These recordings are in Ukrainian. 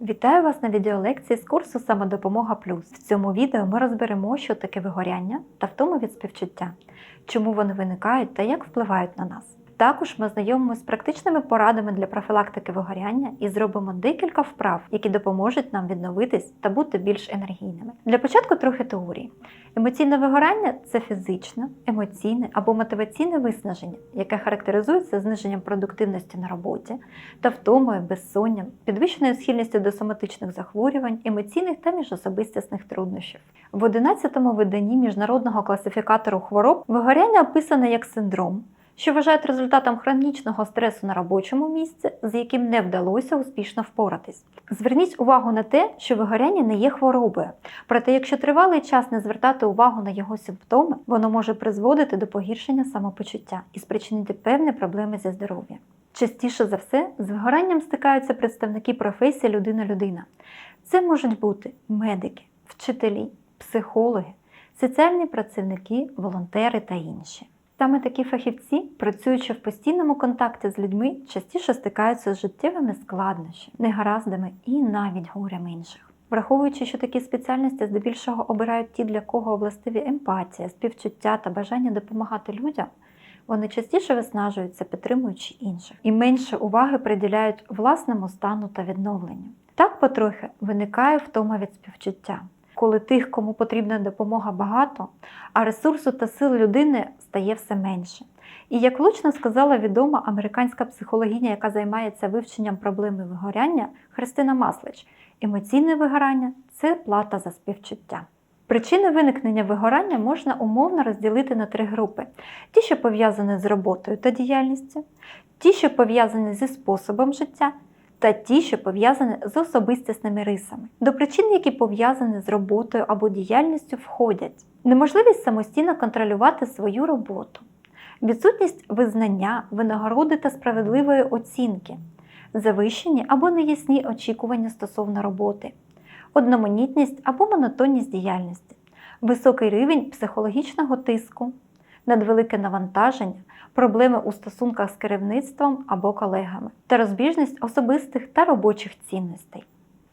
Вітаю вас на відеолекції з курсу Самодопомога Плюс. В цьому відео ми розберемо, що таке вигоряння та втому від співчуття, чому вони виникають та як впливають на нас. Також ми знайомимося з практичними порадами для профілактики вигоряння і зробимо декілька вправ, які допоможуть нам відновитись та бути більш енергійними. Для початку трохи теорії. Емоційне вигорання це фізичне, емоційне або мотиваційне виснаження, яке характеризується зниженням продуктивності на роботі та втомою, безсонням, підвищеною схильністю до соматичних захворювань, емоційних та міжособистісних труднощів. В 11-му виданні міжнародного класифікатору хвороб вигоряння описане як синдром, що вважають результатом хронічного стресу на робочому місці, з яким не вдалося успішно впоратись. Зверніть увагу на те, що вигоряння не є хворобою. Проте, якщо тривалий час не звертати увагу на його симптоми, воно може призводити до погіршення самопочуття і спричинити певні проблеми зі здоров'ям. Частіше за все, з вигоранням стикаються представники професії людина-людина. Це можуть бути медики, вчителі, психологи, соціальні працівники, волонтери та інші. Саме такі фахівці, працюючи в постійному контакті з людьми, частіше стикаються з життєвими складнощами, негараздами і навіть горем інших. Враховуючи, що такі спеціальності здебільшого обирають ті, для кого властиві емпатія, співчуття та бажання допомагати людям, вони частіше виснажуються, підтримуючи інших, і менше уваги приділяють власному стану та відновленню. Так потрохи виникає втома від співчуття, коли тих, кому потрібна допомога багато, а ресурсу та сил людини стає все менше. І як влучно сказала відома американська психологиня, яка займається вивченням проблеми вигоряння Христина Маслич, емоційне вигорання це плата за співчуття. Причини виникнення вигорання можна умовно розділити на три групи: ті, що пов'язані з роботою та діяльністю, ті, що пов'язані зі способом життя, та ті, що пов'язані з особистісними рисами. До причин, які пов'язані з роботою або діяльністю, входять неможливість самостійно контролювати свою роботу, відсутність визнання, винагороди та справедливої оцінки, завищені або неясні очікування стосовно роботи, одноманітність або монотонність діяльності, високий рівень психологічного тиску, надвелике навантаження, проблеми у стосунках з керівництвом або колегами та розбіжність особистих та робочих цінностей.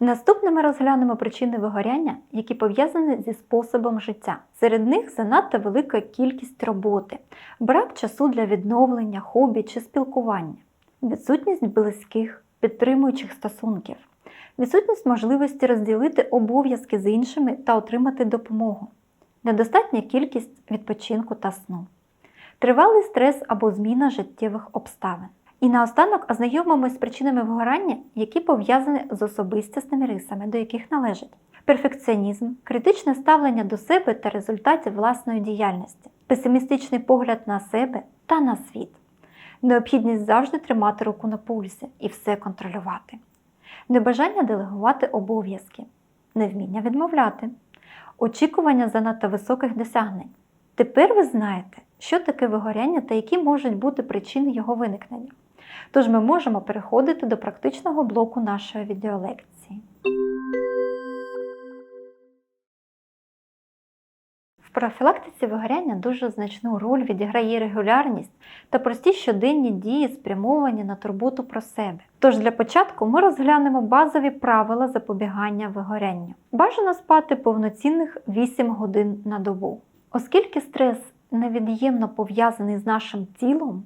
Наступними розглянемо причини вигоряння, які пов'язані зі способом життя. Серед них занадто велика кількість роботи, брак часу для відновлення, хобі чи спілкування, відсутність близьких, підтримуючих стосунків, відсутність можливості розділити обов'язки з іншими та отримати допомогу, недостатня кількість відпочинку та сну, тривалий стрес або зміна життєвих обставин. І наостанок ознайомимось з причинами вигорання, які пов'язані з особистісними рисами, до яких належать. Перфекціонізм, критичне ставлення до себе та результатів власної діяльності, песимістичний погляд на себе та на світ, необхідність завжди тримати руку на пульсі і все контролювати, небажання делегувати обов'язки, невміння відмовляти, очікування занадто високих досягнень. Тепер ви знаєте, що таке вигоряння та які можуть бути причини його виникнення. Тож ми можемо переходити до практичного блоку нашої відеолекції. В профілактиці вигоряння дуже значну роль відіграє регулярність та прості щоденні дії, спрямовані на турботу про себе. Тож для початку ми розглянемо базові правила запобігання вигорянню. Бажано спати повноцінних 8 годин на добу. Оскільки стрес невід'ємно пов'язаний з нашим тілом,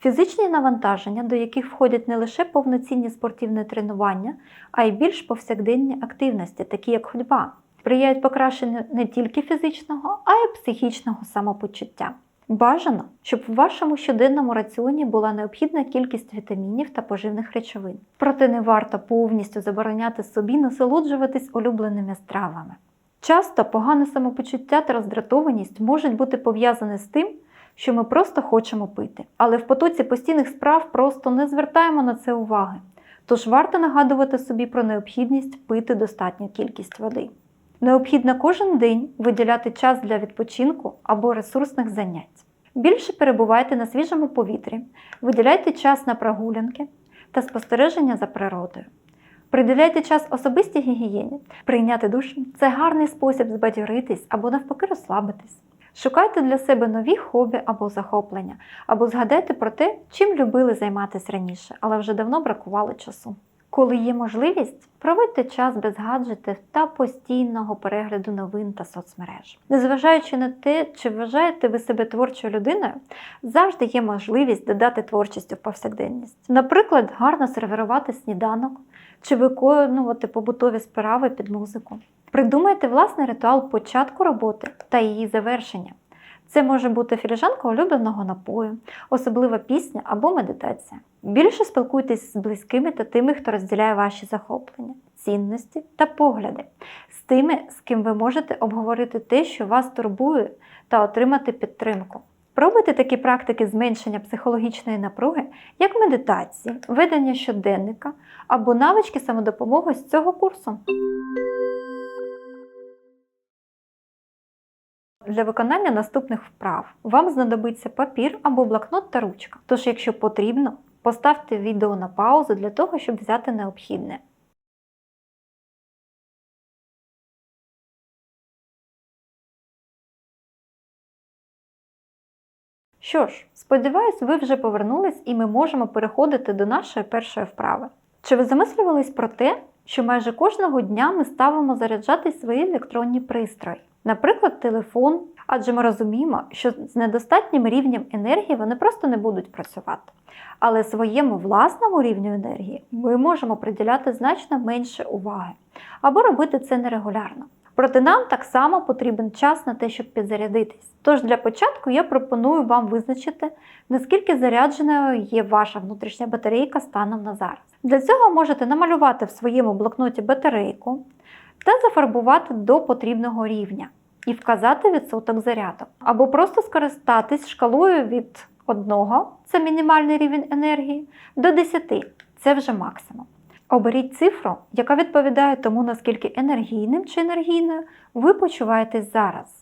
Фізичні навантаження, до яких входять не лише повноцінні спортивні тренування, а й більш повсякденні активності, такі як ходьба, сприяють покращенню не тільки фізичного, а й психічного самопочуття. Бажано, щоб в вашому щоденному раціоні була необхідна кількість вітамінів та поживних речовин. Проте не варто повністю забороняти собі насолоджуватись улюбленими стравами. Часто погане самопочуття та роздратованість можуть бути пов'язані з тим, що ми просто хочемо пити. Але в потоці постійних справ просто не звертаємо на це уваги. Тож варто нагадувати собі про необхідність пити достатню кількість води. Необхідно кожен день виділяти час для відпочинку або ресурсних занять. Більше перебувайте на свіжому повітрі, виділяйте час на прогулянки та спостереження за природою. Приділяйте час особистій гігієні, прийняти душ це гарний спосіб збадьоритись або навпаки розслабитись. Шукайте для себе нові хобі або захоплення, або згадайте про те, чим любили займатися раніше, але вже давно бракувало часу. Коли є можливість, проводьте час без гаджетів та постійного перегляду новин та соцмереж. Незважаючи на те, чи вважаєте ви себе творчою людиною, завжди є можливість додати творчість у повсякденність. Наприклад, гарно сервірувати сніданок чи виконувати побутові справи під музику. Придумайте власний ритуал початку роботи та її завершення. Це може бути філіжанка улюбленого напою, особлива пісня або медитація. Більше спілкуйтесь з близькими та тими, хто розділяє ваші захоплення, цінності та погляди, з тими, з ким ви можете обговорити те, що вас турбує, та отримати підтримку. Пробуйте такі практики зменшення психологічної напруги, як медитації, ведення щоденника або навички самодопомоги з цього курсу. Для виконання наступних вправ вам знадобиться папір або блокнот та ручка. Тож, якщо потрібно, поставте відео на паузу для того, щоб взяти необхідне. Що ж, сподіваюсь, ви вже повернулись і ми можемо переходити до нашої першої вправи. Чи ви замислювались про те, що майже кожного дня ми ставимо заряджати свої електронні пристрої? Наприклад, телефон, адже ми розуміємо, що з недостатнім рівнем енергії вони просто не будуть працювати. Але своєму власному рівню енергії ми можемо приділяти значно менше уваги або робити це нерегулярно. Проте нам так само потрібен час на те, щоб підзарядитись. Тож для початку я пропоную вам визначити, наскільки зарядженою є ваша внутрішня батарейка станом на зараз. Для цього можете намалювати в своєму блокноті батарейку та зафарбувати до потрібного рівня і вказати відсоток заряду. Або просто скористатись шкалою від 1 це мінімальний рівень енергії, до 10 це вже максимум. Оберіть цифру, яка відповідає тому, наскільки енергійним чи енергійною ви почуваєтесь зараз.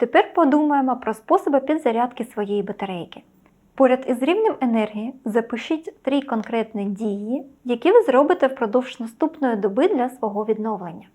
Тепер подумаємо про способи підзарядки своєї батарейки. Поряд із рівнем енергії запишіть три конкретні дії, які ви зробите впродовж наступної доби для свого відновлення.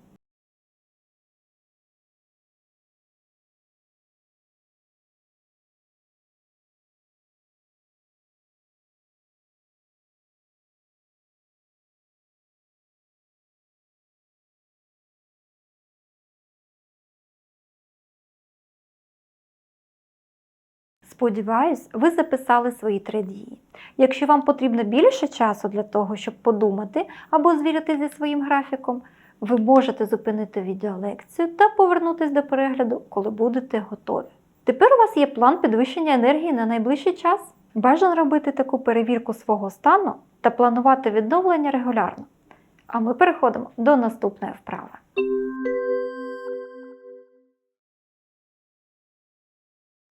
Сподіваюсь, ви записали свої три дії. Якщо вам потрібно більше часу для того, щоб подумати або звірити зі своїм графіком, ви можете зупинити відеолекцію та повернутися до перегляду, коли будете готові. Тепер у вас є план підвищення енергії на найближчий час. Бажано робити таку перевірку свого стану та планувати відновлення регулярно. А ми переходимо до наступної вправи.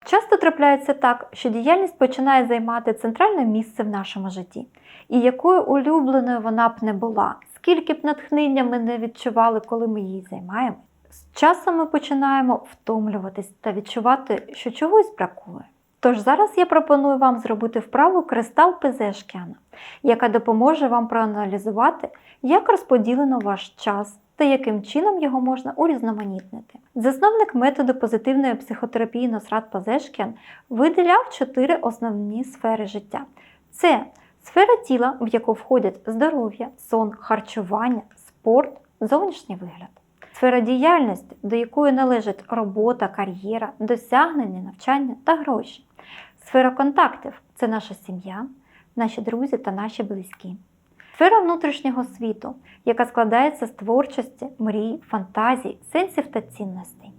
Часто трапляється так, що діяльність починає займати центральне місце в нашому житті. І якою улюбленою вона б не була, скільки б натхнення ми не відчували, коли ми її займаємо, з часом ми починаємо втомлюватись та відчувати, що чогось бракує. Тож зараз я пропоную вам зробити вправу кристал Пезешкіана, яка допоможе вам проаналізувати, як розподілено ваш час та яким чином його можна урізноманітнити. Засновник методу позитивної психотерапії Носрат Пазешкіан виділяв чотири основні сфери життя: це сфера тіла, в яку входять здоров'я, сон, харчування, спорт, зовнішній вигляд. Сфера діяльності, до якої належать робота, кар'єра, досягнення, навчання та гроші. Сфера контактів це наша сім'я, наші друзі та наші близькі. Сфера внутрішнього світу, яка складається з творчості, мрій, фантазій, сенсів та цінностей.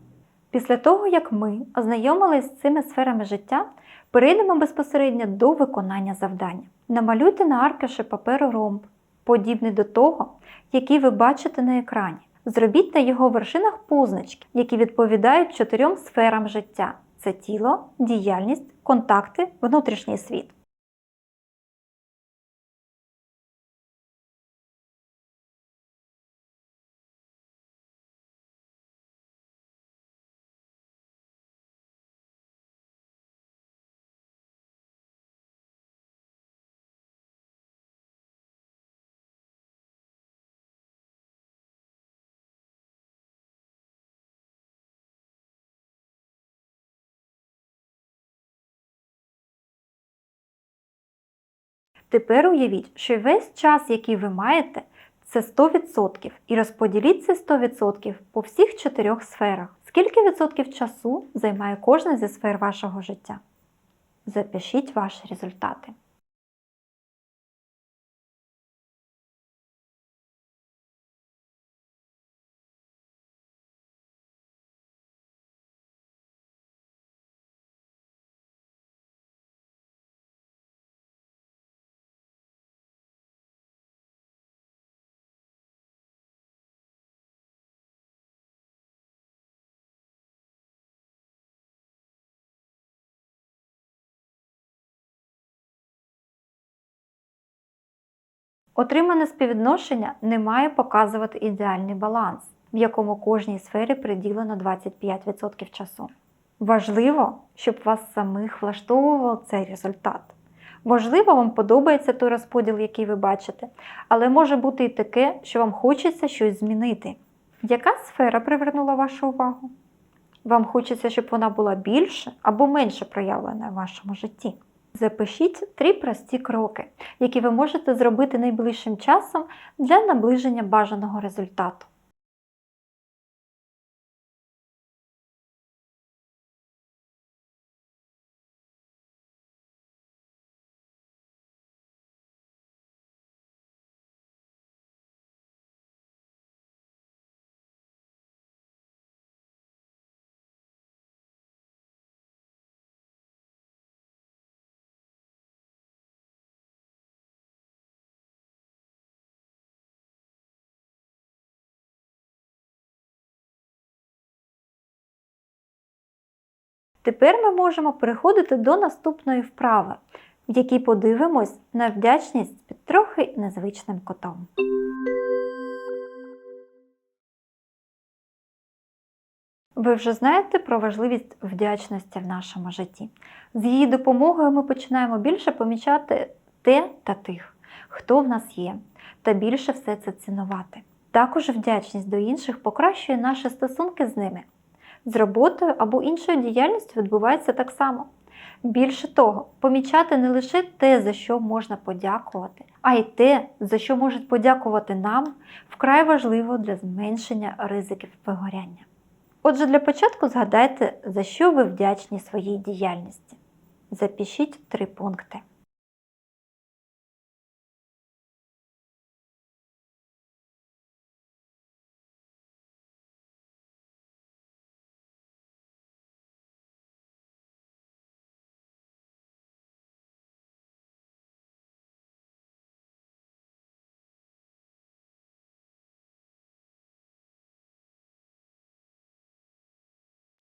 Після того, як ми ознайомились з цими сферами життя, перейдемо безпосередньо до виконання завдання. Намалюйте на аркуші паперу ромб, подібний до того, який ви бачите на екрані. Зробіть на його вершинах позначки, які відповідають чотирьом сферам життя: це тіло, діяльність, контакти, внутрішній світ. Тепер уявіть, що весь час, який ви маєте, це 100% і розподіліть це 100% по всіх чотирьох сферах. Скільки відсотків часу займає кожна зі сфер вашого життя? Запишіть ваші результати. Отримане співвідношення не має показувати ідеальний баланс, в якому кожній сфері приділено 25% часу. Важливо, щоб вас самих влаштовував цей результат. Можливо, вам подобається той розподіл, який ви бачите, але може бути і таке, що вам хочеться щось змінити. Яка сфера привернула вашу увагу? Вам хочеться, щоб вона була більше або менше проявлена в вашому житті. Запишіть три прості кроки, які ви можете зробити найближчим часом для наближення бажаного результату. Тепер ми можемо переходити до наступної вправи, в якій подивимось на вдячність під трохи незвичним котом. Ви вже знаєте про важливість вдячності в нашому житті. З її допомогою ми починаємо більше помічати те та тих, хто в нас є, та більше все це цінувати. Також вдячність до інших покращує наші стосунки з ними. З роботою або іншою діяльністю відбувається так само. Більше того, помічати не лише те, за що можна подякувати, а й те, за що можуть подякувати нам, вкрай важливо для зменшення ризиків вигоряння. Отже, для початку згадайте, за що ви вдячні своїй діяльності. Запишіть три пункти.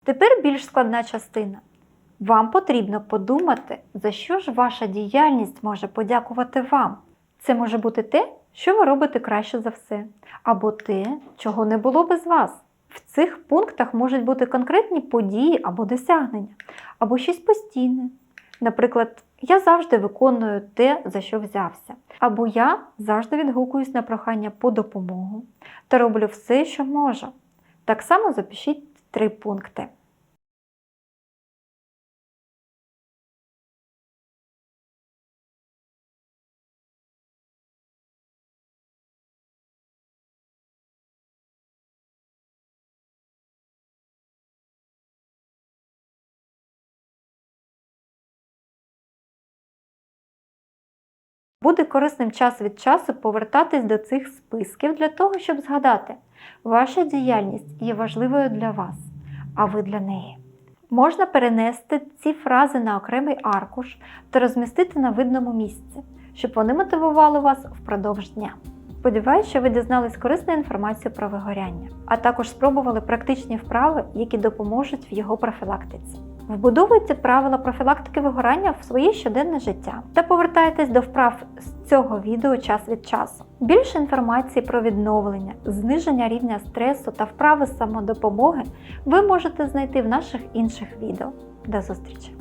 Тепер більш складна частина. Вам потрібно подумати, за що ж ваша діяльність може подякувати вам. Це може бути те, що ви робите краще за все, або те, чого не було без вас. В цих пунктах можуть бути конкретні події або досягнення, або щось постійне. Наприклад, я завжди виконую те, за що взявся, або я завжди відгукуюсь на прохання по допомогу та роблю все, що можу. Так само запишіть три пункти. Буде корисним час від часу повертатись до цих списків для того, щоб згадати, ваша діяльність є важливою для вас, а ви для неї. Можна перенести ці фрази на окремий аркуш та розмістити на видному місці, щоб вони мотивували вас впродовж дня. Сподіваюсь, що ви дізнались корисну інформацію про вигоряння, а також спробували практичні вправи, які допоможуть в його профілактиці. Вбудовуйте правила профілактики вигорання в своє щоденне життя та повертайтесь до вправ з цього відео час від часу. Більше інформації про відновлення, зниження рівня стресу та вправи самодопомоги ви можете знайти в наших інших відео. До зустрічі!